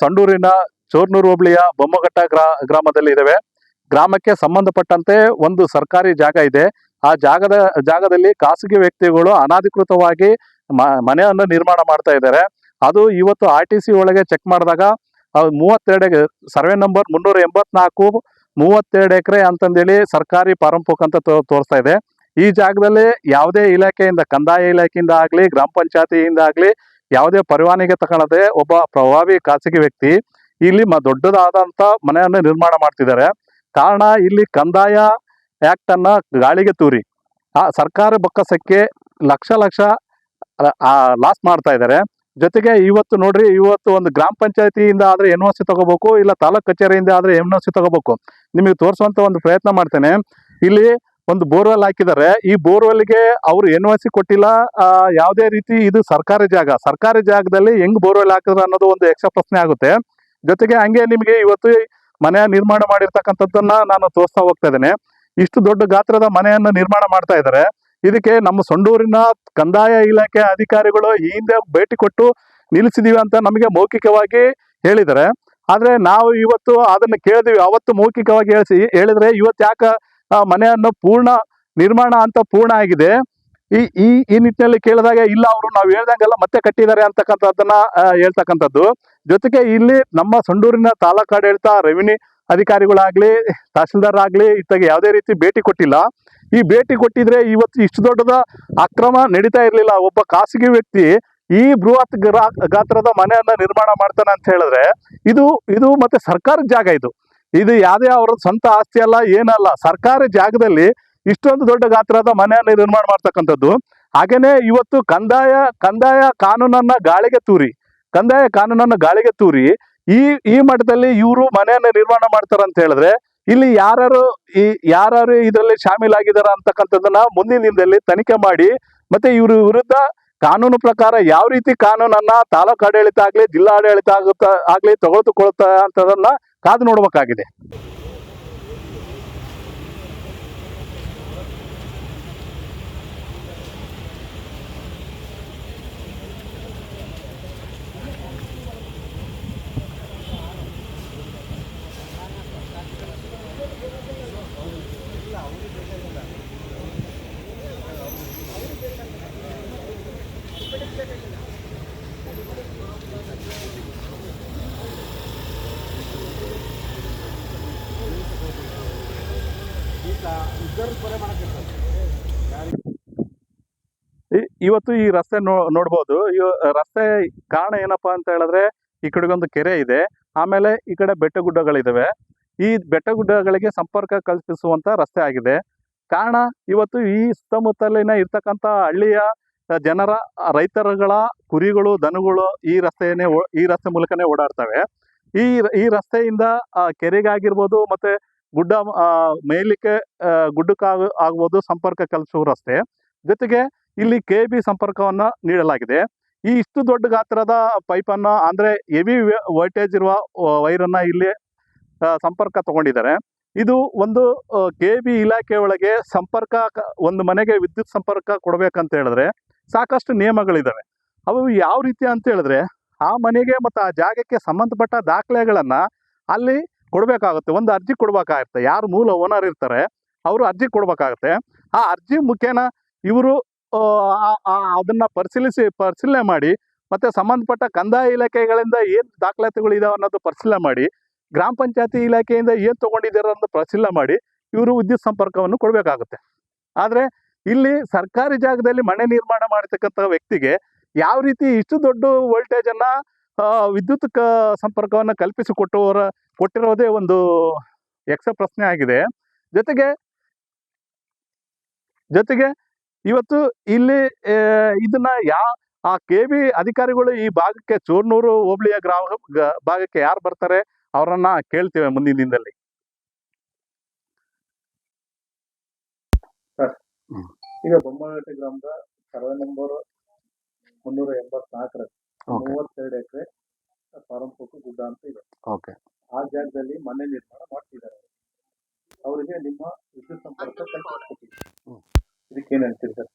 ಸಂಡೂರಿನ ಚೋರ್ನೂರು ಹೋಬಳಿಯ ಬೊಮ್ಮಘಟ್ಟ ಗ್ರಾ, ಗ್ರಾಮದಲ್ಲಿ ಇದ್ದಾವೆ ಗ್ರಾಮಕ್ಕೆ ಸಂಬಂಧಪಟ್ಟಂತೆ ಒಂದು ಸರ್ಕಾರಿ ಜಾಗ ಇದೆ. ಆ ಜಾಗದ, ಜಾಗದಲ್ಲಿ ಖಾಸಗಿ ವ್ಯಕ್ತಿಗಳು ಅನಧಿಕೃತವಾಗಿ ಮನೆಯನ್ನು ನಿರ್ಮಾಣ ಮಾಡ್ತಾ ಇದ್ದಾರೆ. ಅದು ಇವತ್ತು ಆರ್ ಟಿ ಸಿ ಒಳಗೆ ಚೆಕ್ ಮಾಡಿದಾಗ ಮೂವತ್ತೆರಡು ಸರ್ವೆ ನಂಬರ್ ಮುನ್ನೂರ ಎಂಬತ್ನಾಲ್ಕು, ಮೂವತ್ತೆರಡು ಎಕರೆ ಅಂತಂದೇಳಿ ಸರ್ಕಾರಿ ಪಾರಂಪುಕ್ ಅಂತ ತೋರಿಸ್ತಾ ಇದೆ. ಈ ಜಾಗದಲ್ಲಿ ಯಾವುದೇ ಇಲಾಖೆಯಿಂದ, ಕಂದಾಯ ಇಲಾಖೆಯಿಂದ ಆಗಲಿ, ಗ್ರಾಮ ಪಂಚಾಯತಿಯಿಂದ ಆಗಲಿ ಯಾವುದೇ ಪರವಾನಿಗೆ ತಗೊಳ್ಳದೆ ಒಬ್ಬ ಪ್ರಭಾವಿ ಖಾಸಗಿ ವ್ಯಕ್ತಿ ಇಲ್ಲಿ ಮ ದೊಡ್ಡದಾದಂಥ ಮನೆಯನ್ನು ನಿರ್ಮಾಣ ಮಾಡ್ತಿದ್ದಾರೆ. ಕಾರಣ ಇಲ್ಲಿ ಕಂದಾಯ ಆಕ್ಟ್ ಅನ್ನ ಗಾಳಿಗೆ ತೂರಿ. ಆ ಸರ್ಕಾರ ಬೊಕ್ಕಸಕ್ಕೆ ಲಕ್ಷ ಲಕ್ಷ ಲಾಸ್ ಮಾಡ್ತಾ ಇದ್ದಾರೆ. ಜೊತೆಗೆ ಇವತ್ತು ನೋಡ್ರಿ, ಇವತ್ತು ಒಂದು ಗ್ರಾಮ ಪಂಚಾಯತಿಯಿಂದ ಆದ್ರೆ ಎನ್ ಒ ಸಿ ತಗೋಬೇಕು, ಇಲ್ಲ ತಾಲೂಕ್ ಕಚೇರಿಯಿಂದ ಆದ್ರೆ ಎನ್ ಒ ಸಿ ತಗೋಬೇಕು. ನಿಮಗೆ ತೋರಿಸುವಂತ ಒಂದು ಪ್ರಯತ್ನ ಮಾಡ್ತೇನೆ. ಇಲ್ಲಿ ಒಂದು ಬೋರ್ವೆಲ್ ಹಾಕಿದ್ದಾರೆ. ಈ ಬೋರ್ವೆಲ್ಗೆ ಅವರು ಎನ್ ಒ ಕೊಟ್ಟಿಲ್ಲ ಯಾವುದೇ ರೀತಿ ಇದು ಸರ್ಕಾರಿ ಜಾಗ. ಸರ್ಕಾರಿ ಜಾಗದಲ್ಲಿ ಹೆಂಗ್ ಬೋರ್ವೆಲ್ ಹಾಕಿದ್ರು ಅನ್ನೋದು ಒಂದು ಎಕ್ಸ್ಟ್ರಾ ಪ್ರಶ್ನೆ ಆಗುತ್ತೆ. ಜೊತೆಗೆ ಹಂಗೆ ನಿಮಗೆ ಇವತ್ತು ಮನೆ ನಿರ್ಮಾಣ ಮಾಡಿರ್ತಕ್ಕಂಥದ್ದನ್ನ ನಾನು ತೋರಿಸ್ತಾ ಹೋಗ್ತಾ ಇದ್ದೇನೆ. ಇಷ್ಟು ದೊಡ್ಡ ಗಾತ್ರದ ಮನೆಯನ್ನು ನಿರ್ಮಾಣ ಮಾಡ್ತಾ ಇದ್ದಾರೆ. ಇದಕ್ಕೆ ನಮ್ಮ ಸೊಂಡೂರಿನ ಕಂದಾಯ ಇಲಾಖೆ ಅಧಿಕಾರಿಗಳು ಈ ಹಿಂದೆ ಭೇಟಿ ಕೊಟ್ಟು ನಿಲ್ಲಿಸಿದೀವಿ ಅಂತ ನಮಗೆ ಮೌಖಿಕವಾಗಿ ಹೇಳಿದ್ದಾರೆ. ಆದ್ರೆ ನಾವು ಇವತ್ತು ಅದನ್ನ ಕೇಳಿದ್ವಿ. ಅವತ್ತು ಮೌಖಿಕವಾಗಿ ಹೇಳಿಸಿ, ಹೇಳಿದ್ರೆ ಇವತ್ತು ಯಾಕ ಆ ಮನೆಯನ್ನು ಪೂರ್ಣ ನಿರ್ಮಾಣ ಅಂತ ಪೂರ್ಣ ಆಗಿದೆ. ಈ ಈ ಈ ನಿಟ್ಟಿನಲ್ಲಿ ಕೇಳಿದಾಗ ಇಲ್ಲ, ಅವರು ನಾವು ಹೇಳ್ದಂಗೆಲ್ಲ ಮತ್ತೆ ಕಟ್ಟಿದ್ದಾರೆ ಅಂತಕ್ಕಂಥದ್ದನ್ನ ಹೇಳ್ತಕ್ಕಂಥದ್ದು. ಜೊತೆಗೆ ಇಲ್ಲಿ ನಮ್ಮ ಸಂಡೂರಿನ ತಾಲೂಕು ಆಡಳಿತ ರೆವಿನ್ಯೂ ಅಧಿಕಾರಿಗಳಾಗ್ಲಿ ತಹಸೀಲ್ದಾರ್ ಆಗ್ಲಿ ಇತ್ತಾಗ ಯಾವುದೇ ರೀತಿ ಭೇಟಿ ಕೊಟ್ಟಿಲ್ಲ. ಈ ಭೇಟಿ ಕೊಟ್ಟಿದ್ರೆ ಇವತ್ತು ಇಷ್ಟು ದೊಡ್ಡದ ಅಕ್ರಮ ನಡೀತಾ ಇರಲಿಲ್ಲ. ಒಬ್ಬ ಖಾಸಗಿ ವ್ಯಕ್ತಿ ಈ ಬೃಹತ್ ಗಾತ್ರದ ಮನೆಯನ್ನ ನಿರ್ಮಾಣ ಮಾಡ್ತಾನೆ ಅಂತ ಹೇಳಿದ್ರೆ ಇದು ಇದು ಮತ್ತೆ ಸರ್ಕಾರದ ಜಾಗ ಇದು. ಇದು ಯಾವುದೇ ಅವರ ಸ್ವಂತ ಆಸ್ತಿ ಅಲ್ಲ, ಏನಲ್ಲ. ಸರ್ಕಾರಿ ಜಾಗದಲ್ಲಿ ಇಷ್ಟೊಂದು ದೊಡ್ಡ ಗಾತ್ರದ ಮನೆಯನ್ನು ನಿರ್ಮಾಣ ಮಾಡ್ತಕ್ಕಂಥದ್ದು. ಹಾಗೇನೆ ಇವತ್ತು ಕಂದಾಯ ಕಂದಾಯ ಕಾನೂನನ್ನ ಗಾಳಿಗೆ ತೂರಿ, ಕಂದಾಯ ಕಾನೂನನ್ನ ಗಾಳಿಗೆ ತೂರಿ, ಈ ಈ ಮಟ್ಟದಲ್ಲಿ ಇವರು ಮನೆಯನ್ನು ನಿರ್ಮಾಣ ಮಾಡ್ತಾರ ಅಂತ ಹೇಳಿದ್ರೆ, ಇಲ್ಲಿ ಯಾರು ಈ ಯಾರು ಇದರಲ್ಲಿ ಶಾಮೀಲಾಗಿದ್ದಾರೆ ಅಂತಕ್ಕಂಥದ್ದನ್ನ ಮುಂದಿನ ದಿನದಲ್ಲಿ ತನಿಖೆ ಮಾಡಿ, ಮತ್ತೆ ಇವ್ರ ವಿರುದ್ಧ ಕಾನೂನು ಪ್ರಕಾರ ಯಾವ ರೀತಿ ಕಾನೂನನ್ನ ತಾಲೂಕು ಆಡಳಿತ ಆಗ್ಲಿ ಜಿಲ್ಲಾ ಆಡಳಿತ ಆಗುತ್ತಾ ಆಗ್ಲಿ ತಗೊಳ್ತುಕೊಳ್ತಾ ಅಂತದನ್ನ ಕಾದು ನೋಡ್ಬೇಕಾಗಿದೆ. ಇವತ್ತು ಈ ರಸ್ತೆ ನೋ, ನೋಡ್ಬೋದು. ಇವ, ರಸ್ತೆ ಕಾರಣ ಏನಪ್ಪಾ ಅಂತ ಹೇಳಿದ್ರೆ ಈ ಕಡೆಗೊಂದು ಕೆರೆ ಇದೆ. ಆಮೇಲೆ ಈ ಕಡೆ ಬೆಟ್ಟ ಗುಡ್ಡಗಳಿದಾವೆ ಈ ಬೆಟ್ಟ ಗುಡ್ಡಗಳಿಗೆ ಸಂಪರ್ಕ ಕಲ್ಪಿಸುವಂತ ರಸ್ತೆ ಆಗಿದೆ. ಕಾರಣ ಇವತ್ತು ಈ ಸುತ್ತಮುತ್ತಲಿನ ಇರ್ತಕ್ಕಂಥ ಹಳ್ಳಿಯ ಜನರ, ರೈತರುಗಳ ಕುರಿಗಳು, ದನಗಳು ಈ ರಸ್ತೆಯನ್ನೇ ಈ ರಸ್ತೆ ಮೂಲಕನೇ ಓಡಾಡ್ತವೆ. ಈ ಈ ರಸ್ತೆಯಿಂದ ಕೆರೆಗಾಗಿರ್ಬೋದು ಮತ್ತೆ ಗುಡ್ಡ ಮೇಯ್ಲಿಕ್ಕೆ ಗುಡ್ಡಕ್ಕಾಗ, ಆಗ್ಬೋದು ಸಂಪರ್ಕ ಕಲ್ಪಿಸುವ ರಸ್ತೆ. ಜೊತೆಗೆ ಇಲ್ಲಿ ಕೆ ಬಿ ಸಂಪರ್ಕವನ್ನು ನೀಡಲಾಗಿದೆ. ಈ ಇಷ್ಟು ದೊಡ್ಡ ಗಾತ್ರದ ಪೈಪನ್ನು ಅಂದರೆ ಹೆವಿ ವೋಲ್ಟೇಜ್ ಇರುವ ವೈರನ್ನು ಇಲ್ಲಿ ಸಂಪರ್ಕ ತಗೊಂಡಿದ್ದಾರೆ. ಇದು ಒಂದು ಕೆ ಬಿ ಇಲಾಖೆ ಒಳಗೆ ಸಂಪರ್ಕ ಒಂದು ಮನೆಗೆ ವಿದ್ಯುತ್ ಸಂಪರ್ಕ ಕೊಡಬೇಕಂತ ಹೇಳಿದ್ರೆ ಸಾಕಷ್ಟು ನಿಯಮಗಳಿದ್ದಾವೆ ಅವು ಯಾವ ರೀತಿ ಅಂತ ಹೇಳಿದ್ರೆ ಆ ಮನೆಗೆ ಮತ್ತು ಆ ಜಾಗಕ್ಕೆ ಸಂಬಂಧಪಟ್ಟ ದಾಖಲೆಗಳನ್ನು ಅಲ್ಲಿ ಕೊಡಬೇಕಾಗುತ್ತೆ. ಒಂದು ಅರ್ಜಿ ಕೊಡಬೇಕಾಗುತ್ತೆ. ಯಾರು ಮೂಲ ಓನರ್ ಇರ್ತಾರೆ, ಅವರು ಅರ್ಜಿ ಕೊಡಬೇಕಾಗುತ್ತೆ. ಆ ಅರ್ಜಿ ಮುಖೇನ ಇವರು ಅದನ್ನ ಪರಿಶೀಲಿಸಿ, ಪರಿಶೀಲನೆ ಮಾಡಿ, ಮತ್ತೆ ಸಂಬಂಧಪಟ್ಟ ಕಂದಾಯ ಇಲಾಖೆಗಳಿಂದ ಏನು ದಾಖಲಾತಿಗಳು ಇದಾವೆ ಅನ್ನೋದು ಪರಿಶೀಲನೆ ಮಾಡಿ, ಗ್ರಾಮ ಪಂಚಾಯತಿ ಇಲಾಖೆಯಿಂದ ಏನು ತಗೊಂಡಿದ್ದಾರೆ ಅನ್ನೋದು ಪರಿಶೀಲನೆ ಮಾಡಿ, ಇವರು ವಿದ್ಯುತ್ ಸಂಪರ್ಕವನ್ನು ಕೊಡಬೇಕಾಗುತ್ತೆ. ಆದರೆ, ಇಲ್ಲಿ ಸರ್ಕಾರಿ ಜಾಗದಲ್ಲಿ ಮನೆ ನಿರ್ಮಾಣ ಮಾಡತಕ್ಕಂಥ ವ್ಯಕ್ತಿಗೆ ಯಾವ ರೀತಿ ಇಷ್ಟು ದೊಡ್ಡ ವೋಲ್ಟೇಜ್ ಅನ್ನ ವಿದ್ಯುತ್ ಕ, ಸಂಪರ್ಕವನ್ನು ಕಲ್ಪಿಸಿಕೊಟ್ಟವರ ಕೊಟ್ಟಿರೋದೇ ಒಂದು ಯಕ್ಷ ಪ್ರಶ್ನೆ ಆಗಿದೆ. ಜೊತೆಗೆ ಜೊತೆಗೆ ಇವತ್ತು ಇಲ್ಲಿ ಇದನ್ನ ಯಾ ಆ ಕೆ ಬಿ ಅಧಿಕಾರಿಗಳು ಈ ಭಾಗಕ್ಕೆ ಚೂರ್ನೂರು ಹೋಬಳಿಯ ಗ್ರಾಮ ಭಾಗಕ್ಕೆ ಯಾರು ಬರ್ತಾರೆ ಅವರನ್ನ ಕೇಳ್ತೇವೆ ಮುಂದಿನ ದಿನದಲ್ಲಿ. ಈಗ ಬೊಮ್ಮಘಟ್ಟ ಗ್ರಾಮದ ಸರ್ವೆ ನಂಬರ್ ಮುನ್ನೂರ ಎಂಬತ್ನಾಲ್ಕರ ಮೂವತ್ತೆರಡು ಎಕರೆ ಪಾರಂಪುಕ ಗುಡ್ಡ ಅಂತ ಇದೆ. ಓಕೆ. ಆ ಜಾಗದಲ್ಲಿ ಮನೆ ನಿರ್ಮಾಣ ಮಾಡ್ತಿದ್ದಾರೆ. ಅವರಿಗೆ ನಿಮ್ಮ ವಿದ್ಯುತ್ ಸಂಪರ್ಕ ಕಲ್ಪಿಸ್ಕೊಟ್ಟಿದ್ದೀವಿ. ಹೇಳ್ತೀರಿ ಸರ್?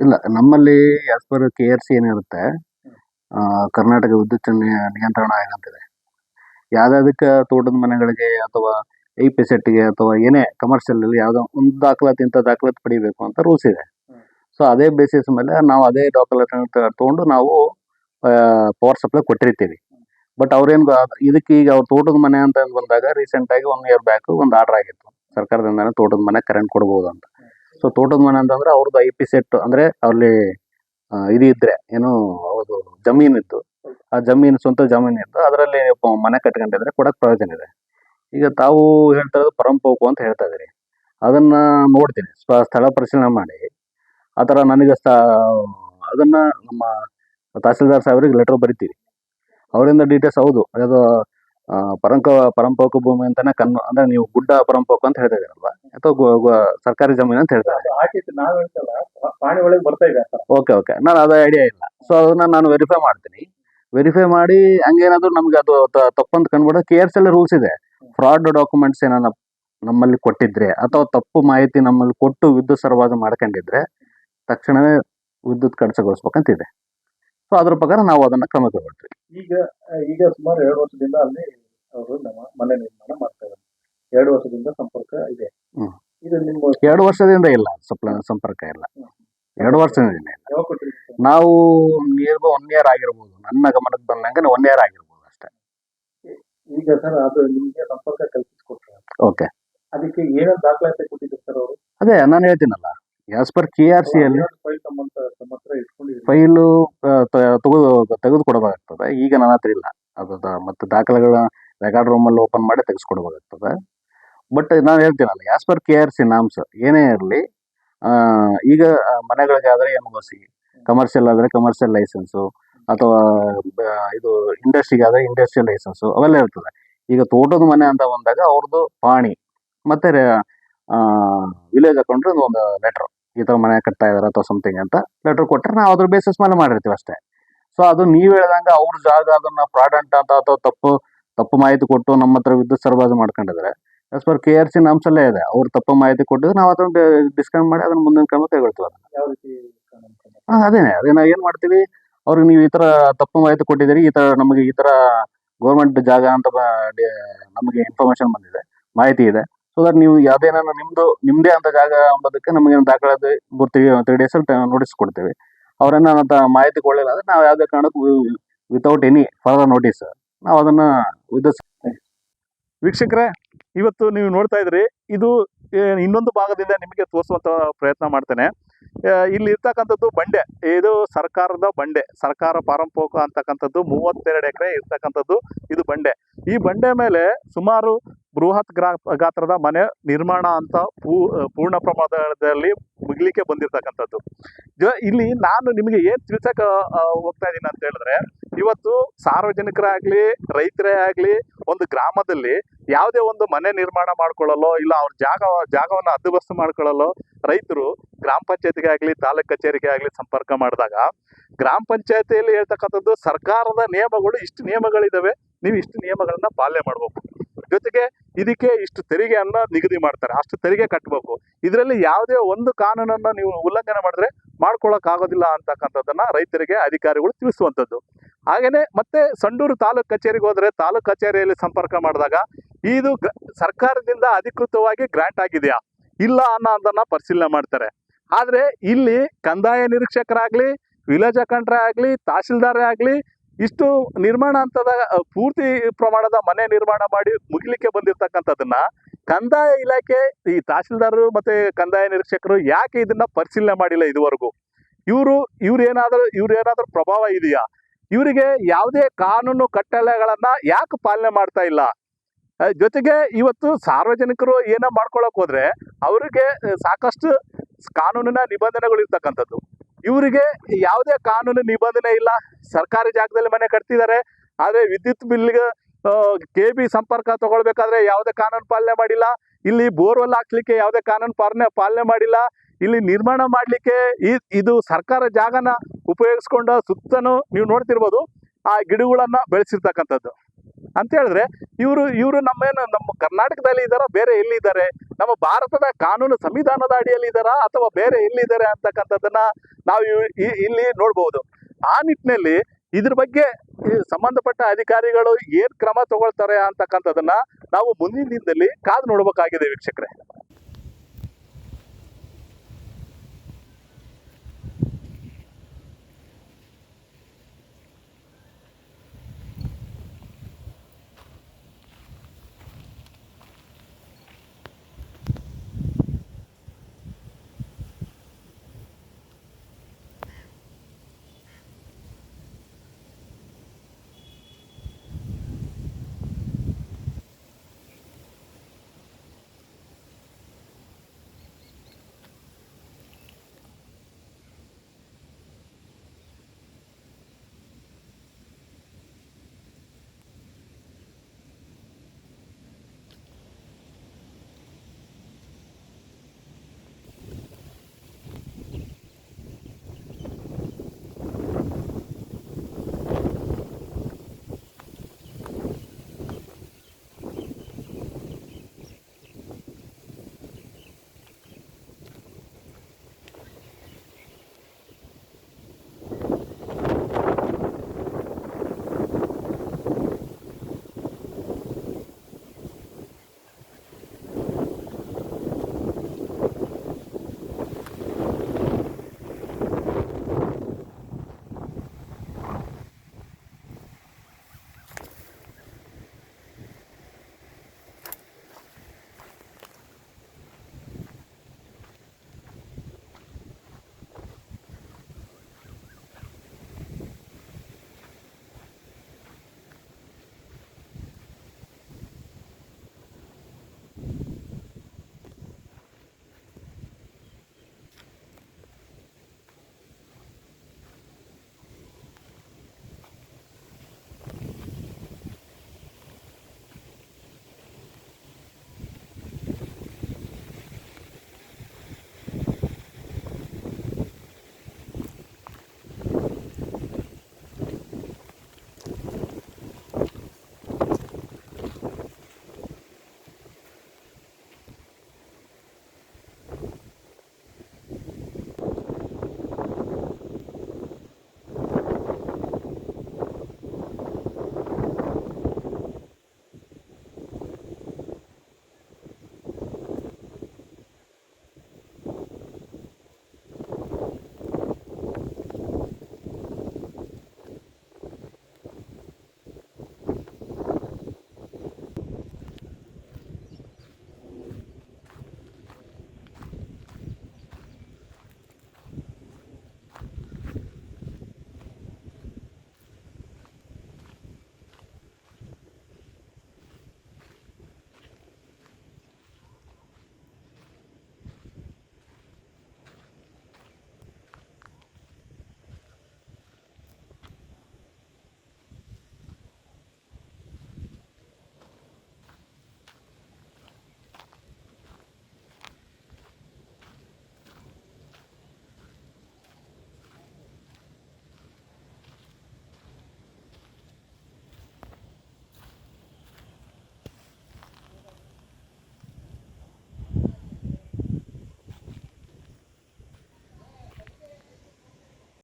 ಇಲ್ಲ ನಮ್ಮಲ್ಲಿ as per K R C ಏನಿರುತ್ತೆ ಆ, ಕರ್ನಾಟಕ ವಿದ್ಯುತ್ ನಿಯ- ನಿಯಂತ್ರಣ ಆಯೋಗ ಅಂತಿದೆ ಯಾವ್ದಾದಕ್ಕೆ ತೋಟದ ಮನೆಗಳಿಗೆ ಅಥವಾ ಐ ಪಿ ಸೆಟ್ಗೆ ಅಥವಾ ಏನೇ ಕಮರ್ಷಿಯಲ್ ಅಲ್ಲಿ ಯಾವುದೋ ಒಂದು ದಾಖಲಾತಿ ಇಂಥ ದಾಖಲಾತಿ ಪಡಿಬೇಕು ಅಂತ ರೂಲ್ಸ್ ಇದೆ. ಹ್ಮ್. ಸೊ ಅದೇ ಬೇಸಿಸ್ ಮೇಲೆ ನಾವು ಅದೇ ದಾಖಲಾತಿ ತಗೊಂಡು ನಾವು ಪವರ್ ಸಪ್ಲೈ ಕೊಟ್ಟಿರ್ತೀವಿ. ಬಟ್ ಅವ್ರೇನು ಇದಕ್ಕೆ ಈಗ ಅವ್ರ ತೋಟದ ಮನೆ ಅಂತ ಬಂದಾಗ ರೀಸೆಂಟ್ ಆಗಿ ಒನ್ ಇಯರ್ ಬ್ಯಾಕ್ ಒಂದು ಆರ್ಡರ್ ಆಗಿತ್ತು. ಸರ್ಕಾರದಿಂದಾನೆ ತೋಟದ ಮನೆ ಕರೆಂಟ್ ಕೊಡ್ಬೋದು ಅಂತ. ಸೊ ತೋಟದ ಮನೆ ಅಂತಂದ್ರೆ ಅವ್ರದ್ದು ಐ ಪಿ ಸೆಟ್ ಅಂದ್ರೆ ಅಲ್ಲಿ ಇದು ಇದ್ರೆ, ಏನು ಅವ್ರದ್ದು ಜಮೀನು ಇತ್ತು. ಆ ಜಮೀನು ಸ್ವಂತ ಜಮೀನು ಇತ್ತು. ಅದರಲ್ಲಿ ಮನೆ ಕಟ್ಕೊಂಡಿದ್ರೆ ಕೊಡಕ್ ಪ್ರಯೋಜನ ಇದೆ. ಈಗ ತಾವು ಹೇಳ್ತಾ ಇರೋದು ಪರಂಪೋಕು ಅಂತ ಹೇಳ್ತಾ ಇದ್ದೀರಿ. ಅದನ್ನ ನೋಡ್ತೀನಿ. ಸ್ಥಳ ಪರಿಶೀಲನೆ ಮಾಡಿ. ಆ ಥರ ನನಗೆ ಸ್ಥ, ಅದನ್ನ ನಮ್ಮ ತಹಸೀಲ್ದಾರ್ ಸಾಹೇಬ್ರಿಗೆ ಲೆಟರ್ ಬರಿತೀವಿ. ಅವರಿಂದ ಡೀಟೇಲ್ಸ್ ಹೌದು. ಅದು ಆ, ಪರಂಕ ಪರಂಪೋಕ ಭೂಮಿ ಅಂತಾನೆ ಕನ್ ಅಂದ್ರೆ ನೀವು ಗುಡ್ಡ ಪರಂಪೋಕ ಅಂತ ಹೇಳ್ತಾ ಇದ್ದೀರಲ್ವಾ ಅಥವಾ ಸರ್ಕಾರಿ ಜಮೀನು ಅಂತ ಹೇಳ್ತಾ ಓಕೆ ಓಕೆ. ನಾನು ಅದು ಐಡಿಯಾ ಇಲ್ಲ. ಸೊ ಅದನ್ನ ನಾನು ವೆರಿಫೈ ಮಾಡ್ತೀನಿ. ವೆರಿಫೈ ಮಾಡಿ ಹಂಗೇನಾದ್ರು ನಮ್ಗೆ ಅದು ತಪ್ಪಂತ ಕಂಡ್ಬಿಡ ಕೆ ಎಸ್ ಎಲ್ ರೂಲ್ಸ್ ಇದೆ. ಫ್ರಾಡ್ ಡಾಕ್ಯುಮೆಂಟ್ಸ್ ಏನಾರ ನಮ್ಮಲ್ಲಿ ಕೊಟ್ಟಿದ್ರೆ ಅಥವಾ ತಪ್ಪು ಮಾಹಿತಿ ನಮ್ಮಲ್ಲಿ ಕೊಟ್ಟು ವಿದ್ಯುತ್ ಸರಬರಾಜು ಮಾಡ್ಕೊಂಡಿದ್ರೆ ತಕ್ಷಣವೇ ವಿದ್ಯುತ್ ಕಡಿತಗೊಳಿಸ್ಬೇಕಂತಿದೆ ಸೊ ಅದ್ರ ಪ್ರಕಾರ ನಾವು ಅದನ್ನ ಕ್ರಮ ತಗೊಳ್ತೀವಿ. ಈಗ ಈಗ ಸುಮಾರು ಎರಡು ವರ್ಷದಿಂದ ಅಲ್ಲಿ ಅವರು ನಮ್ಮ ಮನೆ ನಿರ್ಮಾಣ ಮಾಡ್ತಾ ಇದ್ದಾರೆ. ಎರಡು ವರ್ಷದಿಂದ ಸಂಪರ್ಕ ಇದೆ. ಇದು ನಿಮ್ಮ ಎರಡು ವರ್ಷದಿಂದ ಇಲ್ಲ ಸಪ್ಲ ಸಂಪರ್ಕ ಇಲ್ಲ. ಎರಡು ವರ್ಷದಿಂದ ಇಲ್ಲ. ಯಾವಾಗ ನಾವು ನಿಯರ್ಬ ಒನ್ ಇಯರ್ ಆಗಿರ್ಬೋದು. ನನ್ನ ಗಮನಕ್ಕೆ ಬಂದಂಗೆ ಒನ್ ಇಯರ್ ಆಗಿರ್ಬೋದು ಅಷ್ಟೇ. ಈಗ ಸರ್ ಅದು ನಿಮ್ಗೆ ಸಂಪರ್ಕ ಕಲ್ಪಿಸಿಕೊಟ್ರೆ. ಓಕೆ ಅದಕ್ಕೆ ಏನೇನು ದಾಖಲಾತಿ ಕೊಟ್ಟಿದ್ರು ಸರ್ ಅವರು? ಅದೇ ನಾನು ಹೇಳ್ತೀನಲ್ಲ. As per K R C ಅಲ್ಲಿ ಫೈಲ್ ತೆಗೆದು ತೆಗೆದುಕೊಡಬೇಕಾಗ್ತದೆ. ಈಗ ನನ್ನ ಹತ್ರ ಇಲ್ಲ. ಅದು ಮತ್ತೆ ದಾಖಲೆಗಳ ರೆಕಾರ್ಡ್ ರೂಮಲ್ಲಿ ಓಪನ್ ಮಾಡಿ ತೆಗೆಸ್ಕೊಡ್ಬೇಕಾಗ್ತದೆ. ಬಟ್ ನಾನು ಹೇಳ್ತೀನಲ್ಲ as per K R C norms ಏನೇ ಇರಲಿ ಈಗ ಮನೆಗಳಿಗೆ ಆದರೆ ಎನ್ ಒ ಸಿ ಕಮರ್ಷಿಯಲ್ ಆದರೆ ಕಮರ್ಷಿಯಲ್ ಲೈಸೆನ್ಸು ಅಥವಾ ಇದು ಇಂಡಸ್ಟ್ರಿಗೆ ಆದರೆ ಇಂಡಸ್ಟ್ರಿಯಲ್ ಲೈಸೆನ್ಸು ಅವೆಲ್ಲ ಇರ್ತದೆ. ಈಗ ತೋಟದ ಮನೆ ಅಂತ ಬಂದಾಗ ಅವ್ರದ್ದು ಪಾಣಿ ಮತ್ತೆ ವಿಲೇಜ್ ಅಕೌಂಟ್ ಒಂದು ಲೆಟ್ರ್ ಈ ಥರ ಮನೆ ಕಟ್ತಾ ಇದಾರೆ ಅಥವಾ ಸಮಥಿಂಗ್ ಅಂತ ಲೆಟರ್ ಕೊಟ್ಟರೆ ನಾವು ಅದ್ರ ಬೇಸಿಸ್ ಮೇಲೆ ಮಾಡಿರ್ತೀವಿ ಅಷ್ಟೇ. ಸೊ ಅದು ನೀವು ಹೇಳ್ದಂಗೆ ಅವ್ರ ಜಾಗ ಅದನ್ನ ಪ್ರಾಡಂಟ್ ಅಂತ ಅಥವಾ ತಪ್ಪು ತಪ್ಪು ಮಾಹಿತಿ ಕೊಟ್ಟು ನಮ್ಮ ಹತ್ರ ವಿದ್ಯುತ್ ಸರಬರಾಜು ಮಾಡ್ಕೊಂಡಿದ್ರೆ. As per K R C ನಾಮ್ಸಲ್ಲೇ ಇದೆ. ಅವ್ರು ತಪ್ಪು ಮಾಹಿತಿ ಕೊಟ್ಟಿದ್ರೆ ನಾವು ಅದನ್ನ ಡಿಸ್ಕೌಂಟ್ ಮಾಡಿ ಅದನ್ನ ಮುಂದಿನ ಕ್ರಮ ಕೈಗೊಳ್ತೀವಿ ಅದನ್ನ. ಅದೇನೆ. ಅದೇ ನಾವು ಏನು ಮಾಡ್ತೀವಿ? ಅವ್ರಿಗೆ ನೀವು ಈ ತರ ತಪ್ಪು ಮಾಹಿತಿ ಕೊಟ್ಟಿದ್ದೀರಿ ಈ ತರ ನಮಗೆ ಈ ತರ ಗೌರ್ಮೆಂಟ್ ಜಾಗ ಅಂತ ನಮಗೆ ಇನ್ಫಾರ್ಮೇಶನ್ ಬಂದಿದೆ. ಮಾಹಿತಿ ಇದೆ. ಸೊ ದಟ್ ನೀವು ಯಾವ್ದೇನ ನಿಮ್ದು, ನಿಮ್ದೇ ಅಂತ ಜಾಗ ಅಂಬೋದಕ್ಕೆ ನಮಗೆ ದಾಖಲಾತಿ ಬರ್ತೀವಿ ತ್ರೀ ಡೇಸ್ ನೋಟಿಸ್ ಕೊಡ್ತೀವಿ. ಅವರನ್ನ ಅಂತ ಮಾಹಿತಿ ಕೊಡಲಿಲ್ಲ ಅಂದ್ರೆ ನಾವು ಯಾವುದೇ ಕಾರಣಕ್ಕೂ ವಿತೌಟ್ ಎನಿ ಫರ್ದರ್ ನೋಟಿಸ್ ನಾವು ಅದನ್ನ ವಿದ್ಯುತ್ ವೀಕ್ಷಕರೇ, ಇವತ್ತು ನೀವು ನೋಡ್ತಾ ಇದ್ರಿ, ಇದು ಇನ್ನೊಂದು ಭಾಗದಿಂದ ನಿಮಗೆ ತೋರಿಸುವಂತ ಪ್ರಯತ್ನ ಮಾಡ್ತೇನೆ. ಇಲ್ಲಿ ಇರ್ತಕ್ಕಂಥದ್ದು ಬಂಡೆ, ಇದು ಸರ್ಕಾರದ ಬಂಡೆ, ಸರ್ಕಾರ ಪಾರಂಪೋಕ ಅಂತಕ್ಕಂಥದ್ದು, ಮೂವತ್ತೆರಡು ಎಕರೆ ಇರ್ತಕ್ಕಂಥದ್ದು ಇದು ಬಂಡೆ. ಈ ಬಂಡೆ ಮೇಲೆ ಸುಮಾರು ಬೃಹತ್ ಗ್ರಾ, ಗಾತ್ರದ ಮನೆ ನಿರ್ಮಾಣ ಅಂತ ಪೂ, ಪೂರ್ಣ ಪ್ರಮಾಣದಲ್ಲಿ ಮುಗಿಲಿಕ್ಕೆ ಬಂದಿರತಕ್ಕಂಥದ್ದು. ಇಲ್ಲಿ ನಾನು ನಿಮಗೆ ಏನು ತಿಳ್ಸಕ ಹೋಗ್ತಾ ಇದ್ದೀನಿ ಅಂತ ಹೇಳಿದ್ರೆ, ಇವತ್ತು ಸಾರ್ವಜನಿಕರೇ ಆಗಲಿ, ರೈತರೇ ಆಗಲಿ, ಒಂದು ಗ್ರಾಮದಲ್ಲಿ ಯಾವುದೇ ಒಂದು ಮನೆ ನಿರ್ಮಾಣ ಮಾಡ್ಕೊಳ್ಳಲು, ಇಲ್ಲ ಅವ್ರ ಜಾಗ, ಜಾಗವನ್ನು ಅದ್ದುಬಸ್ತು ಮಾಡ್ಕೊಳ್ಳಲು, ರೈತರು ಗ್ರಾಮ ಪಂಚಾಯತಿಗೆ ಆಗಲಿ, ತಾಲೂಕ್ ಕಚೇರಿಗೆ ಆಗಲಿ ಸಂಪರ್ಕ ಮಾಡಿದಾಗ, ಗ್ರಾಮ ಪಂಚಾಯತಿಯಲ್ಲಿ ಹೇಳ್ತಕ್ಕಂಥದ್ದು ಸರ್ಕಾರದ ನಿಯಮಗಳು ಇಷ್ಟು ನಿಯಮಗಳಿದ್ದಾವೆ ನೀವು ಇಷ್ಟು ನಿಯಮಗಳನ್ನ ಪಾಲನೆ ಮಾಡಬೇಕು. ಜೊತೆಗೆ ಇದಕ್ಕೆ ಇಷ್ಟು ತೆರಿಗೆಯನ್ನ ನಿಗದಿ ಮಾಡ್ತಾರೆ. ಅಷ್ಟು ತೆರಿಗೆ ಕಟ್ಟಬೇಕು ಇದರಲ್ಲಿ ಯಾವುದೇ ಒಂದು ಕಾನೂನನ್ನ ನೀವು ಉಲ್ಲಂಘನೆ ಮಾಡಿದ್ರೆ ಮಾಡ್ಕೊಳಕ್ ಆಗೋದಿಲ್ಲ ಅಂತಕ್ಕಂಥದ್ದನ್ನ ರೈತರಿಗೆ ಅಧಿಕಾರಿಗಳು ತಿಳಿಸುವಂಥದ್ದು. ಹಾಗೇನೆ ಮತ್ತೆ ಸಂಡೂರು ತಾಲೂಕ್ ಕಚೇರಿಗೆ ಹೋದ್ರೆ ತಾಲೂಕ್ ಕಚೇರಿಯಲ್ಲಿ ಸಂಪರ್ಕ ಮಾಡಿದಾಗ ಇದು ಸರ್ಕಾರದಿಂದ ಅಧಿಕೃತವಾಗಿ ಗ್ರಾಂಟ್ ಆಗಿದೆಯಾ? ಇಲ್ಲ ಅನ್ನೋದನ್ನ ಪರಿಶೀಲನೆ ಮಾಡ್ತಾರೆ. ಆದರೆ ಇಲ್ಲಿ ಕಂದಾಯ ನಿರೀಕ್ಷಕರಾಗ್ಲಿ, ವಿಲೇಜ್ ಅಕೌಂಟ್ರೇ ಆಗಲಿ, ತಹಶೀಲ್ದಾರೇ ಆಗ್ಲಿ ಇಷ್ಟು ನಿರ್ಮಾಣ ಹಂತದ ಪೂರ್ತಿ ಪ್ರಮಾಣದ ಮನೆ ನಿರ್ಮಾಣ ಮಾಡಿ ಮುಗಿಲಿಕ್ಕೆ ಬಂದಿರತಕ್ಕಂಥದ್ದನ್ನ ಕಂದಾಯ ಇಲಾಖೆ, ಈ ತಹಶೀಲ್ದಾರರು ಮತ್ತೆ ಕಂದಾಯ ನಿರೀಕ್ಷಕರು ಯಾಕೆ ಇದನ್ನ ಪರಿಶೀಲನೆ ಮಾಡಿಲ್ಲ ಇದುವರೆಗೂ? ಇವರು ಇವ್ರು ಏನಾದರೂ ಇವ್ರು ಏನಾದರೂ ಪ್ರಭಾವ ಇದೆಯಾ? ಇವರಿಗೆ ಯಾವುದೇ ಕಾನೂನು ಕಟ್ಟಳೆಗಳನ್ನ ಯಾಕೆ ಪಾಲನೆ ಮಾಡ್ತಾ ಇಲ್ಲ? ಜೊತೆಗೆ ಇವತ್ತು ಸಾರ್ವಜನಿಕರು ಏನೋ ಮಾಡ್ಕೊಳಕ್ ಹೋದ್ರೆ ಅವರಿಗೆ ಸಾಕಷ್ಟು ಕಾನೂನಿನ ನಿಬಂಧನೆಗಳು ಇರ್ತಕ್ಕಂಥದ್ದು ಇವರಿಗೆ ಯಾವುದೇ ಕಾನೂನು ನಿಬಂಧನೆ ಇಲ್ಲ. ಸರ್ಕಾರಿ ಜಾಗದಲ್ಲಿ ಮನೆ ಕಟ್ತಿದ್ದಾರೆ. ಆದರೆ ವಿದ್ಯುತ್ ಬಿಲ್ಗೆ ಕೆ ಬಿ ಸಂಪರ್ಕ ತಗೊಳ್ಬೇಕಾದ್ರೆ ಯಾವುದೇ ಕಾನೂನು ಪಾಲನೆ ಮಾಡಿಲ್ಲ. ಇಲ್ಲಿ ಬೋರ್ವೆಲ್ ಹಾಕ್ಲಿಕ್ಕೆ ಯಾವುದೇ ಕಾನೂನು ಪಾಲನೆ ಪಾಲನೆ ಮಾಡಿಲ್ಲ. ಇಲ್ಲಿ ನಿರ್ಮಾಣ ಮಾಡಲಿಕ್ಕೆ ಇದು ಸರ್ಕಾರ ಜಾಗನ ಉಪಯೋಗಿಸ್ಕೊಂಡ ಸುತ್ತನೂ ನೀವು ನೋಡ್ತಿರ್ಬೋದು, ಆ ಗಿಡಗಳನ್ನು ಬೆಳೆಸಿರ್ತಕ್ಕಂಥದ್ದು. ಅಂತ ಹೇಳಿದ್ರೆ ಇವರು ಇವರು ನಮ್ಮೇನು ನಮ್ಮ ಕರ್ನಾಟಕದಲ್ಲಿ ಇದ್ದಾರೋ, ಬೇರೆ ಎಲ್ಲಿದ್ದಾರೆ ನಮ್ಮ ಭಾರತದ ಕಾನೂನು ಸಂವಿಧಾನದ ಅಡಿಯಲ್ಲಿ ಇದ್ದಾರಾ ಅಥವಾ ಬೇರೆ ಎಲ್ಲಿದ್ದಾರೆ ಅಂತಕ್ಕಂಥದ್ದನ್ನ ನಾವು ಇಲ್ಲಿ ನೋಡ್ಬೋದು. ಆ ನಿಟ್ಟಿನಲ್ಲಿ ಇದ್ರ ಬಗ್ಗೆ ಸಂಬಂಧಪಟ್ಟ ಅಧಿಕಾರಿಗಳು ಏನ್ ಕ್ರಮ ತಗೊಳ್ತಾರೆ ಅಂತಕ್ಕಂಥದ್ದನ್ನ ನಾವು ಮುಂದಿನ ದಿನದಲ್ಲಿ ಕಾದು ನೋಡ್ಬೇಕಾಗಿದೆ ವೀಕ್ಷಕರೇ.